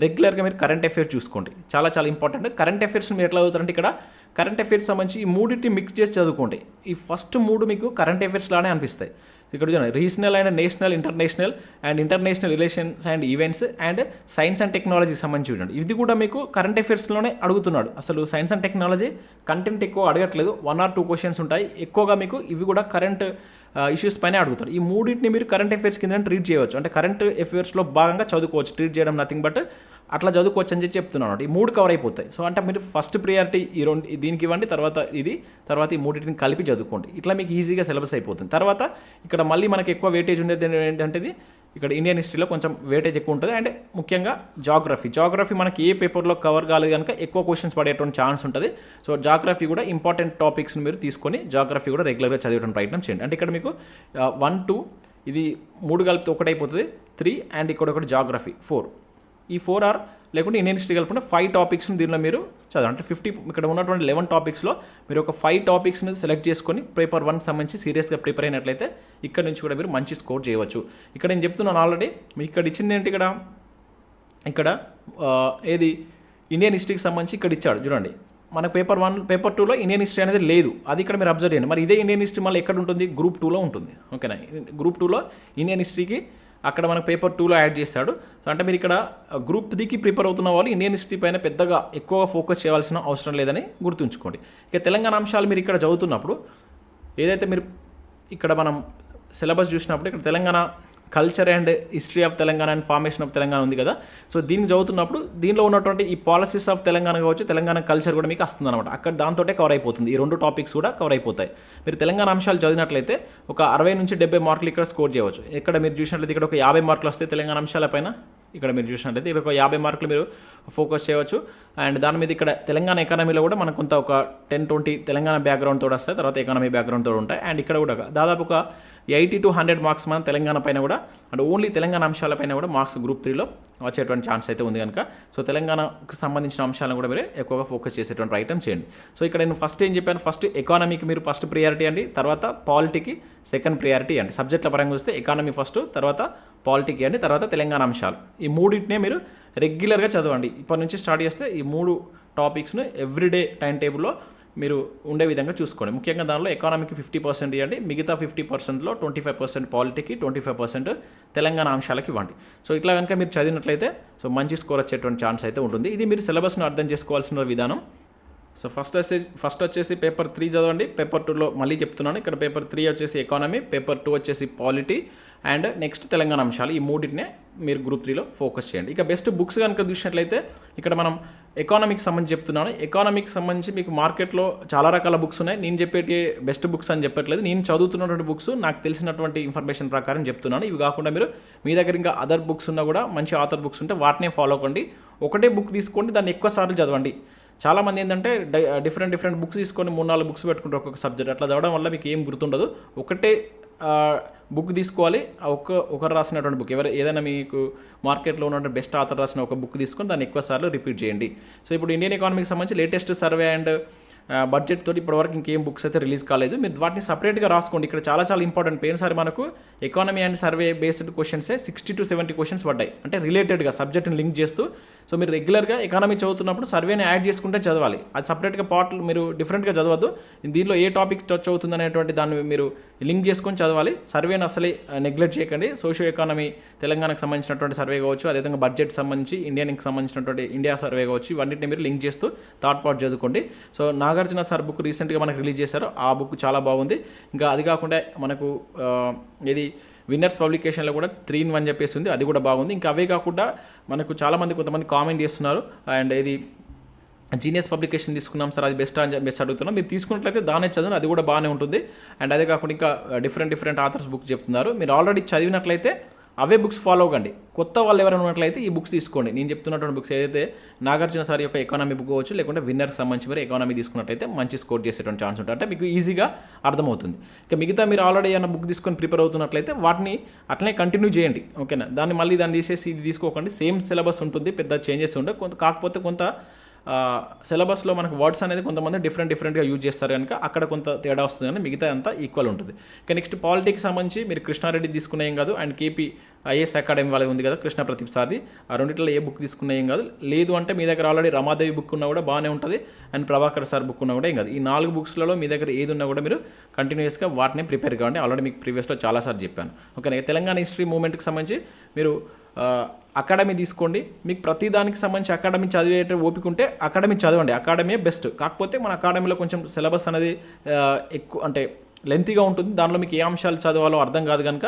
రెగ్యులర్గా మీరు కరెంట్ అఫైర్స్ చూసుకోండి. చాలా చాలా ఇంపార్టెంట్ కరెంట్ అఫైర్స్ మీరు ఎట్లా చదువుతారంటే ఇక్కడ కరెంట్ అఫైర్స్ సంబంధించి ఈ మూడింటిని మిక్స్ చేసి చదువుకోండి. ఈ ఫస్ట్ మూడు మీకు కరెంట్ అఫైర్స్ లానే అనిపిస్తాయి. ఇక్కడ చూడండి regional and national international and international relations and events and science and టెక్నాలజీకి సంబంధించి చూడండి. ఇది కూడా మీకు కరెంట్ అఫైర్స్లోనే అడుగుతున్నాడు. అసలు సైన్స్ అండ్ టెక్నాలజీ కంటెంట్ ఎక్కువ అడగట్లేదు. వన్ ఆర్ టూ క్వశ్చన్స్ ఉంటాయి. ఎక్కువగా మీకు ఇవి కూడా కరెంట్ ఇష్యూస్ పైన అడుగుతారు ఈ మూడింటిని మీరు కరెంట్ అఫైర్స్ కింద ట్రీట్ చేయవచ్చు. అంటే కరెంట్ అఫైర్స్లో భాగంగా చదువుకోవచ్చు. ట్రీట్ చేయడం నథింగ్ బట్ అట్లా చదువుకోవచ్చు అని చెప్పి చెప్తున్నాను ఈ మూడు కవర్ అయిపోతాయి. సో అంటే మీరు ఫస్ట్ ప్రియారిటీ ఈ రెండు దీనికి ఇవ్వండి తర్వాత ఇది తర్వాత ఈ మూడింటిని కలిపి చదువుకోండి. ఇట్లా మీకు ఈజీగా సిలబస్ అయిపోతుంది. తర్వాత ఇక్కడ మళ్ళీ మనకి ఎక్కువ వెయిటేజ్ ఉండేది ఏంటంటే ఇది ఇక్కడ ఇండియన్ హిస్టరీలో కొంచెం వెయిటేజ్ ఎక్కువ ఉంటుంది. అండ్ ముఖ్యంగా జాగ్రఫీ జాగ్రఫీ మనకి ఏ పేపర్లో కవర్ కాలేదు కనుక ఎక్కువ క్వశ్చన్స్ పడేటువంటి ఛాన్స్ ఉంటుంది. సో జాగ్రఫీ కూడా ఇంపార్టెంట్ టాపిక్స్ని మీరు తీసుకొని జాగ్రఫీ కూడా రెగ్యులర్గా చదివేటువంటి ప్రయత్నం చేయండి. అంటే ఇక్కడ మీకు uh, వన్ టూ ఇది మూడు కలిపితే ఒకటైపోతుంది త్రీ అండ్ ఇక్కడ ఒకటి జాగ్రఫీ ఫోర్ ఈ ఫోర్ ఆర్ లేకుంటే ఇండియన్ హిస్టరీ కలుపుకుంటే ఫైవ్ టాపిక్స్ని దీనిలో మీరు చదవండి. అంటే ఫిఫ్టీ ఇక్కడ ఉన్నటువంటి లెవెన్ టాపిక్స్లో మీరు ఒక ఫైవ్ టాపిక్స్ని సెలెక్ట్ చేసుకొని పేపర్ వన్ సంబంధించి సీరియస్గా ప్రిపేర్ అయినట్లయితే ఇక్కడ నుంచి కూడా మీరు మంచి స్కోర్ చేయవచ్చు. ఇక్కడ నేను చెప్తున్నాను ఆల్రెడీ మీకు ఇక్కడ ఇచ్చింది ఏంటి ఇక్కడ? ఇక్కడ ఏది? ఇండియన్ హిస్టరీకి సంబంధించి ఇక్కడ ఇచ్చాడు చూడండి. మన పేపర్ వన్ పేపర్ టూలో ఇండియన్ హిస్టరీ అనేది లేదు. అది ఇక్కడ మీరు అబ్జర్వ్ చేయండి. మరి ఇదే ఇండియన్ హిస్టరీ మళ్ళీ ఎక్కడ ఉంటుంది? గ్రూప్ టూలో ఉంటుంది. ఓకేనా గ్రూప్ టూలో ఇండియన్ హిస్టరీకి అక్కడ మనకు పేపర్ టూలో యాడ్ చేస్తాడు. సో అంటే మీరు ఇక్కడ గ్రూప్ త్రీకి ప్రిపేర్ అవుతున్న వాళ్ళు ఇండియన్ హిస్టరీ పైన పెద్దగా ఎక్కువగా ఫోకస్ చేయాల్సిన అవసరం లేదని గుర్తుంచుకోండి. ఇక తెలంగాణ అంశాలు మీరు ఇక్కడ చదువుతున్నప్పుడు ఏదైతే మీరు ఇక్కడ మనం సిలబస్ చూసినప్పుడు ఇక్కడ Telangana culture and history of Telangana and formation of Telangana ఉంది కదా. సో దీన్ని చదువుతున్నప్పుడు దీనిలో ఉన్నటువంటి ఈ పాలసీస్ ఆఫ్ తెలంగాణ కావచ్చు తెలంగాణ కల్చర్ కూడా మీకు వస్తుంది అనమాట అక్కడ దాంతోటే కవర్ అయిపోతుంది. ఈ రెండు టాపిక్స్ కూడా కవర్ అయిపోతాయి. మీరు తెలంగాణ అంశాలు చదివినట్లయితే ఒక అరవై నుంచి డెబ్బై మార్కులు ఇక్కడ స్కోర్ చేయవచ్చు. ఇక్కడ మీరు చూసినట్లయితే ఇక్కడ ఒక యాభై మార్కులు వస్తే తెలంగాణ అంశాలపైన ఇక్కడ మీరు చూసినట్లయితే ఇక్కడ ఒక యాభై మార్కులు మీరు ఫోకస్ చేయవచ్చు. అండ్ దాని మీద ఇక్కడ తెలంగాణ ఎకానమీలో కూడా మనకు కొంత ఒక టెన్ ట్వంటీ తెలంగాణ బ్యాక్గ్రౌండ్ తోడు వస్తాయి తర్వాత ఎకానమీ బ్యాక్గ్రౌండ్ తోడు ఉంటాయి. అండ్ ఇక్కడ కూడా దాదాపు ఒక ఎయిటీ టు హండ్రెడ్ మార్క్స్ మనం తెలంగాణ పైన కూడా అండ్ ఓన్లీ తెలంగాణ అంశాలపైన కూడా మార్క్స్ గ్రూప్ త్రీలో వచ్చేటువంటి ఛాన్స్ అయితే ఉంది కనుక. సో తెలంగాణకు సంబంధించిన అంశాలను కూడా మీరు ఎక్కువగా ఫోకస్ చేసేటువంటి ఐటమ్ చేయండి. సో ఇక్కడ నేను ఫస్ట్ ఏం చెప్పాను ఫస్ట్ ఎకానమీకి మీరు ఫస్ట్ ప్రియారిటీ అండి తర్వాత పాలిటీకి సెకండ్ ప్రియారిటీ అండి. సబ్జెక్టుల పరంగా చూస్తే ఎకానమీ ఫస్ట్ తర్వాత పాలిటిక్ అండి తర్వాత తెలంగాణ అంశాలు. ఈ మూడింటినే మీరు రెగ్యులర్గా చదవండి. ఇప్పటి నుంచి స్టార్ట్ చేస్తే ఈ మూడు టాపిక్స్ను ఎవ్రీడే టైం టేబుల్లో మీరు ఉండే విధంగా చూసుకోండి. ముఖ్యంగా దానిలో ఎకానమీకి ఫిఫ్టీ పర్సెంట్ ఇవ్వండి మిగతా ఫిఫ్టీ పర్సెంట్లో ట్వంటీ ఫైవ్ పర్సెంట్ పాలిటీకి ట్వంటీ ఫైవ్ పర్సెంట్ తెలంగాణ అంశాలకు ఇవ్వండి. సో ఇట్లా కనుక మీరు చదివినట్లయితే సో మంచి స్కోర్ వచ్చేటువంటి ఛాన్స్ అయితే ఉంటుంది. ఇది మీరు సిలబస్ను అర్థం చేసుకోవాల్సిన విధానం. సో ఫస్ట్ వచ్చేసి ఫస్ట్ వచ్చేసి పేపర్ త్రీ చదవండి. పేపర్ టూలో మళ్ళీ చెప్తున్నాను. ఇక్కడ పేపర్ త్రీ వచ్చేసి ఎకానమీ పేపర్ టూ వచ్చేసి పాలిటీ అండ్ నెక్స్ట్ తెలంగాణ అంశాలు. ఈ మూడింటినే మీరు గ్రూప్ త్రీలో ఫోకస్ చేయండి. ఇక బెస్ట్ బుక్స్ కనుక చూసినట్లయితే ఇక్కడ మనం ఎకానమీకి సంబంధించి చెప్తున్నాను. ఎకానమీకి సంబంధించి మీకు మార్కెట్లో చాలా రకాల బుక్స్ ఉన్నాయి. నేను చెప్పేటి బెస్ట్ బుక్స్ అని చెప్పట్లేదు. నేను చదువుతున్నటువంటి బుక్స్ నాకు తెలిసినటువంటి ఇన్ఫర్మేషన్ ప్రకారం చెప్తున్నాను. ఇవి కాకుండా మీరు మీ దగ్గర ఇంకా అదర్ బుక్స్ ఉన్నా కూడా మంచి ఆథర్ బుక్స్ ఉంటే వాటినే ఫాలో అవ్వండి. ఒకటే బుక్ తీసుకోండి. దాన్ని ఎక్కువ సార్లు చదవండి. చాలామంది ఏంటంటే డిఫరెంట్ డిఫరెంట్ బుక్స్ తీసుకొని మూడు నాలుగు బుక్స్ పెట్టుకుంటారు ఒక్కొక్క సబ్జెక్ట్ అట్లా చదవడం వల్ల మీకు ఏం గుర్తుండదు. ఒకటే బుక్ తీసుకోవాలి. ఒక్క ఒకరు రాసినటువంటి బుక్ ఎవరు ఏదైనా మీకు మార్కెట్లో ఉన్నటువంటి బెస్ట్ ఆథర్ రాసిన ఒక బుక్ తీసుకొని దాన్ని ఎక్కువ సార్లు రిపీట్ చేయండి. సో ఇప్పుడు ఇండియన్ ఎకానమీకి సంబంధించి లేటెస్ట్ సర్వే అండ్ బడ్జెట్ తోటి ఇప్పటివరకు ఇంకేం బుక్స్ అయితే రిలీజ్ కాలేదు. మీరు వాటిని సపరేట్గా రాసుకోండి. ఇక్కడ చాలా చాలా ఇంపార్టెంట్ పోయినసారి మనకు ఎకానమీ అండ్ సర్వే బేస్డ్ క్వశ్చన్సే సిక్స్టీ టు సెవెంటీ క్వశ్చన్స్ పడ్డాయి. అంటే రిలేటెడ్గా సబ్జెక్ట్ని లింక్ చేస్తూ సో మీరు రెగ్యులర్గా ఎకానమీ చదువుతున్నప్పుడు సర్వేని యాడ్ చేసుకుంటే చదవాలి. అది సపరేట్గా పార్ట్లు మీరు డిఫరెంట్గా చదవద్దు. దీనిలో ఏ టాపిక్ టచ్ అవుతుంది అనేటువంటి దాన్ని మీరు లింక్ చేసుకొని చదవాలి. సర్వేని అసలే నెగ్లెక్ట్ చేయకండి. సోషియో ఎకానమీ తెలంగాణకు సంబంధించినటువంటి సర్వే కావచ్చు అదేవిధంగా బడ్జెట్ సంబంధించి ఇండియాకి సంబంధించినటువంటి ఇండియా సర్వే కావచ్చు ఇవన్నింటిని మీరు లింక్ చేస్తూ థర్డ్ పార్ట్ చదువుకోండి. సో నాగార్జున సార్ బుక్ రీసెంట్గా మనకు రిలీజ్ చేశారు. ఆ బుక్ చాలా బాగుంది. ఇంకా అది కాకుండా మనకు ఇది విన్నర్స్ పబ్లికేషన్లో కూడా త్రీ ఇన్ వన్ చెప్పేసి ఉంది అది కూడా బాగుంది. ఇంకా అవే కాకుండా మనకు చాలామంది కొంతమంది కామెంట్ చేస్తున్నారు. అండ్ ఇది జీనియస్ పబ్లికేషన్ తీసుకున్నాం సార్. అది బెస్ట్ అని బెస్ట్ అడుగుతున్నాం. మీరు తీసుకున్నట్లయితే దానే చదవండి అది కూడా బాగానే ఉంటుంది. అండ్ అదే కాకుండా ఇంకా డిఫరెంట్ డిఫరెంట్ ఆథర్స్ బుక్ చెప్తున్నారు. మీరు ఆల్రెడీ చదివినట్లయితే అవే బుక్స్ ఫాలో అవ్వండి కొత్త వాళ్ళు ఎవరైనా ఉన్నట్లయితే ఈ బుక్స్ తీసుకోండి. నేను చెప్తున్నటువంటి బుక్స్ ఏదైతే నాగార్జున సార్ యొక్క ఎకానమీ బుక్ కావచ్చు లేకుంటే విన్నర్కి సంబంధించి మీరు ఎకానమీ తీసుకున్నట్టయితే మంచి స్కోర్ చేసేటువంటి ఛాన్స్ ఉంటుంది. అంటే మీకు ఈజీగా అర్థమవుతుంది. ఇక మిగతా మీరు ఆల్రెడీ ఏమైనా బుక్ తీసుకొని ప్రిపేర్ అవుతున్నట్లయితే వాటిని అట్లనే కంటిన్యూ చేయండి. ఓకేనా దాన్ని మళ్ళీ దాన్ని తీసేసి ఇది తీసుకోకండి. సేమ్ సిలబస్ ఉంటుంది పెద్ద చేంజెస్ ఉండవు. కొంత కాకపోతే కొంత సిలబస్లో మనకు వర్డ్స్ అనేది కొంతమంది డిఫరెంట్ డిఫరెంట్గా యూజ్ చేస్తారు కనుక అక్కడ కొంత తేడా వస్తుంది కానీ మిగతా అంతా ఈక్వల్ ఉంటుంది. ఇక నెక్స్ట్ పాలిటిక్స్ సంబంధించి మీరు కృష్ణారెడ్డి తీసుకునే ఏం కాదు అండ్ కేపీ ఐఏఎస్ అకాడమీ వాళ్ళది ఉంది కదా కృష్ణ ప్రతిప్ సాది ఆ రెండిట్లో ఏ బుక్ తీసుకునే ఏం కాదు. లేదు అంటే మీ దగ్గర ఆల్రెడీ రమాదేవి బుక్ ఉన్నా కూడా బాగానే ఉంటుంది అండ్ ప్రభాకర్ సార్ బుక్ ఉన్నా కూడా ఏం కాదు. ఈ నాలుగు బుక్స్లలో మీ దగ్గర ఏది ఉన్నా కూడా మీరు కంటిన్యూస్గా వాటిని ప్రిపేర్ కావండి ఆల్రెడీ మీకు ప్రీవియస్లో చాలాసార్లు చెప్పాను. ఓకే తెలంగాణ హిస్టరీ మూమెంట్కి సంబంధించి మీరు అకాడమీ తీసుకోండి. మీకు ప్రతి దానికి సంబంధించి అకాడమీ చదివే ఓపిక ఉంటే అకాడమీ చదవండి. Academy best. కాకపోతే మన అకాడమీలో కొంచెం సిలబస్ అనేది ఎక్కువ అంటే లెంతీగా ఉంటుంది. దానిలో మీకు ఏ అంశాలు చదవాలో అర్థం కాదు కనుక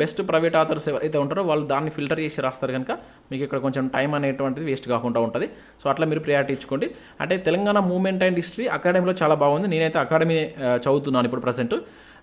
బెస్ట్ ప్రైవేట్ ఆథర్స్ ఎవరైతే ఉంటారో వాళ్ళు దాన్ని ఫిల్టర్ చేసి రాస్తారు కనుక మీకు ఇక్కడ కొంచెం టైం అనేటువంటిది వేస్ట్ కాకుండా ఉంటుంది. సో అట్లా మీరు ప్రయారిటీ ఇచ్చుకోండి. అంటే తెలంగాణ మూమెంట్ అండ్ హిస్టరీ అకాడమీలో చాలా బాగుంది. నేనైతే అకాడమీ చదువుతున్నాను ఇప్పుడు ప్రజెంట్.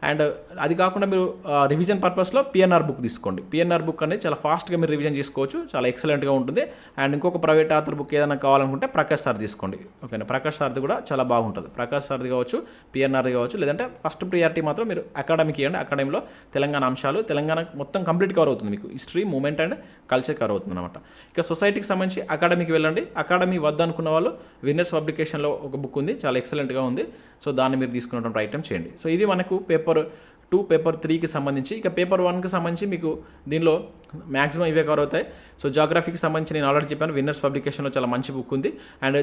అండ్ అది కాకుండా మీరు రివిజన్ పర్పస్లో పిఎన్ఆర్ బుక్ తీసుకోండి. పిఎన్ఆర్ బుక్ అనేది చాలా ఫాస్ట్గా మీరు రివిజన్ చేసుకోవచ్చు. చాలా ఎక్సలెంట్గా ఉంటుంది. అండ్ ఇంకొక ప్రైవేట్ ఆథర్ బుక్ ఏదైనా కావాలనుకుంటే ప్రకాష్ సార్ తీసుకోండి. ఓకేనా ప్రకాష్ సార్ది కూడా చాలా బాగుంటుంది. ప్రకాష్ సార్ది కావచ్చు పిఎన్ఆర్ది కావచ్చు లేదంటే ఫస్ట్ ప్రియారిటీ మాత్రం మీరు అకాడమీకి ఇవ్వండి. అకాడమీలో తెలంగాణ అంశాలు తెలంగాణ మొత్తం కంప్లీట్ కవర్ అవుతుంది మీకు. History movement and culture cover అవుతుంది అనమాట ఇక సొసైటీకి సంబంధించి అకాడమీకి వెళ్ళండి. అకాడమీ వద్దనుకున్న వాళ్ళు విన్నర్స్ పబ్లికేషన్లో ఒక బుక్ ఉంది. చాలా ఎక్సలెంట్గా ఉంది. సో దాన్ని మీరు తీసుకున్నటువంటి ఐటమ్ చేయండి. సో ఇది మనకు పేపర్ టూ పేపర్ త్రీకి సంబంధించి ఇక పేపర్ వన్కి సంబంధించి మీకు దీనిలో మ్యాక్సిమం ఇవే కవర్ అవుతాయి. సో జాగ్రఫీకి సంబంధించి నేను ఆల్రెడీ చెప్పాను విన్నర్స్ పబ్లికేషన్లో చాలా మంచి బుక్ ఉంది. అండ్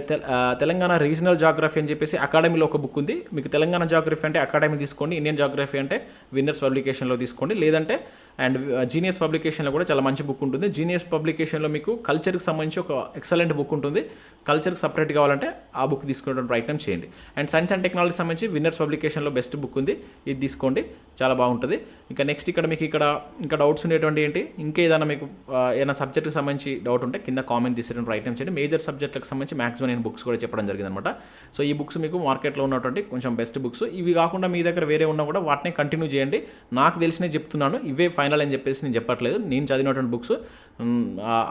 తెలంగాణ రీజనల్ జాగ్రఫీ అని చెప్పేసి అకాడమీలో ఒక బుక్ ఉంది. మీకు తెలంగాణ జాగ్రఫీ అంటే అకాడమీ తీసుకోండి ఇండియన్ జాగ్రఫీ అంటే విన్నర్స్ పబ్లికేషన్లో తీసుకోండి. లేదంటే అండ్ జీనియస్ పబ్లికేషన్లో కూడా చాలా మంచి బుక్ ఉంటుంది. జీనియస్ పబ్లికేషన్లో మీకు కల్చర్కి సంబంధించి ఒక ఎక్సలెంట్ బుక్ ఉంటుంది. కల్చర్కి సపరేట్ కావాలంటే ఆ బుక్ తీసుకోవడం ప్రయత్నం చేయండి. అండ్ సైన్స్ అండ్ టెక్నాలజీ సంబంధించి విన్నర్స్ పబ్లికేషన్లో బెస్ట్ బుక్ ఉంది. ఇది తీసుకోండి. చాలా బాగుంటుంది. ఇంకా నెక్స్ట్ ఇక్కడ మీకు ఇక్కడ ఇంకా డౌట్స్ ఉండేటువంటి ఏంటి? ఇంకా ఏదైనా మీకు ఏదైనా సబ్జెక్ట్కి సంబంధించి డౌట్ ఉంటే కింద కామెంట్ తీసుకోవడం ప్రయత్నం చేయండి. మేజర్ సబ్జెక్టులకు సంబంధించి మాక్సిమం నేను బుక్స్ కూడా చెప్పడం జరిగింది అనమాట సో ఈ బుక్స్ మీకు మార్కెట్లో ఉన్నటువంటి కొంచెం బెస్ట్ బుక్స్ ఇవి కాకుండా మీ దగ్గర వేరే ఉన్నా కూడా వాటిని కంటిన్యూ చేయండి. నాకు తెలిసినవి చెప్తున్నాను. ఇవే ఫైనల్ అని చెప్పేసి నేను చెప్పట్లేదు. నేను చదివినటువంటి బుక్స్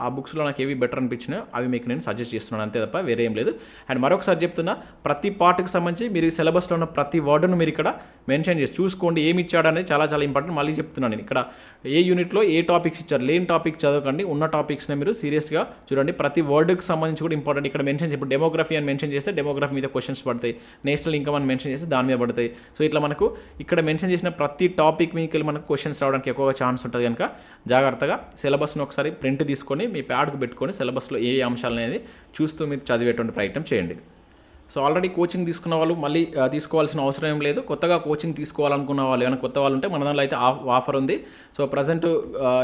ఆ బుక్స్లో నాకు ఏవి బెటర్ అనిపించినాయో అవి మీకు నేను సజెస్ట్ చేస్తున్నాను. అంతే తప్ప వేరే ఏం లేదు. అండ్ మరొకసారి చెప్తున్నా ప్రతి పార్ట్కి సంబంధించి మీరు సిలబస్లో ఉన్న ప్రతి వర్డ్ను మీరు ఇక్కడ మెన్షన్ చేసి చూసుకోండి ఏమి ఇచ్చాడు అనేది చాలా చాలా ఇంపార్టెంట్ మళ్ళీ చెప్తున్నాను నేను ఇక్కడ. ఏ యూనిట్లో ఏ టాపిక్స్ ఇచ్చారు? లేని టాపిక్ చదవకండి. ఉన్న టాపిక్స్ని మీరు సీరియస్గా చూడండి. ప్రతి వర్డ్కి సంబంధించి కూడా ఇంపార్టెంట్ ఇక్కడ మెన్షన్ ఇప్పుడు డెమోగ్రఫీ అని మెన్షన్ చేస్తే డెమోగ్రఫీ మీద క్వశ్చన్స్ పడతాయి. నేషనల్ ఇన్కమ్ అని మెన్షన్ చేస్తే దాని మీద పడతాయి. సో ఇట్లా మనకు ఇక్కడ మెన్షన్ చేసిన ప్రతి టాపిక్ మీకు మనకు క్వశ్చన్స్ రావడానికి ఎక్కువగా ఛాన్స్ ఉంటుంది కనుక జాగ్రత్తగా సిలబస్ని ఒకసారి ప్రింట్ తీసుకొని మీ ప్యాడ్కు పెట్టుకొని సిలబస్లో ఏ అంశాలు అనేది చూస్తూ మీరు చదివేటువంటి ప్రయత్నం చేయండి. సో ఆల్రెడీ కోచింగ్ తీసుకున్న వాళ్ళు మళ్ళీ తీసుకోవాల్సిన అవసరం ఏం లేదు. కొత్తగా కోచింగ్ తీసుకోవాలనుకున్న వాళ్ళు ఏమైనా కొత్త వాళ్ళు ఉంటే మన దానిలో అయితే ఆఫర్ ఉంది. సో ప్రజెంట్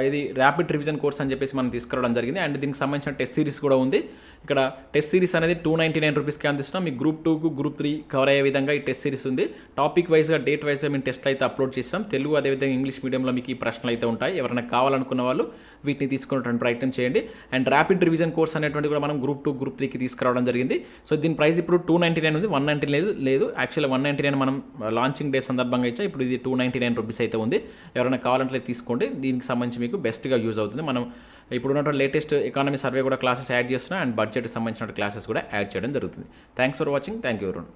ఇది ర్యాపిడ్ రివిజన్ కోర్స్ అని చెప్పేసి మనం తీసుకురావడం జరిగింది. అండ్ దీనికి సంబంధించిన టెస్ట్ సిరీస్ కూడా ఉంది. ఇక్కడ టెస్ట్ సిరీస్ అనేది టూ నైంటీ నైన్ రూపీస్కి అందిస్తున్నాం. మీకు గ్రూప్ టూకు గ్రూప్ త్రీ కవర్ అయ్యే విధంగా ఈ టెస్ట్ సిరీస్ ఉంది. టాపిక్ వైజ్గా డేట్ వైజ్గా మేము టెస్ట్లు అయితే అప్లోడ్ చేస్తాం. తెలుగు అదేవిధంగా ఇంగ్లీష్ మీడియంలో మీకు ఈ ప్రశ్నలు అయితే ఉంటాయి. ఎవరైనా కావాలనుకున్న వాళ్ళు వీటిని తీసుకునేటువంటి ప్రయత్నం చేయండి. అండ్ ర్యాపిడ్ రివిజన్ కోర్స్ అనేటువంటి కూడా మనం గ్రూప్ టూ గ్రూప్ త్రీకి తీసుకురావడం జరిగింది. సో దీని ప్రైస్ ఇప్పుడు టూ నైంటీ నైన్ ఉంది. వన్ నైంటీ లేదు లేదు. యాక్చువల్గా వన్ నైంటీ నైన్ మనం uh, లాంచింగ్ డే సందర్భంగా ఇచ్చా. ఇప్పుడు ఇది టూ నైంటీ నైన్ రూపీస్ అయితే ఉంది. ఎవరైనా కావాలంటే తీసుకోండి. దీనికి సంబంధించి మీకు బెస్ట్గా యూజ్ అవుతుంది. మనం ఇప్పుడు ఉన్నటువంటి లేటెస్ట్ ఎకానమీ సర్వే కూడా క్లాసెస్ యాడ్ చేస్తున్నాయి అండ్ బడ్జెట్కి సంబంధించిన క్లాసెస్ కూడా యాడ్ చేయడం జరుగుతుంది. Thanks for watching thank you Arun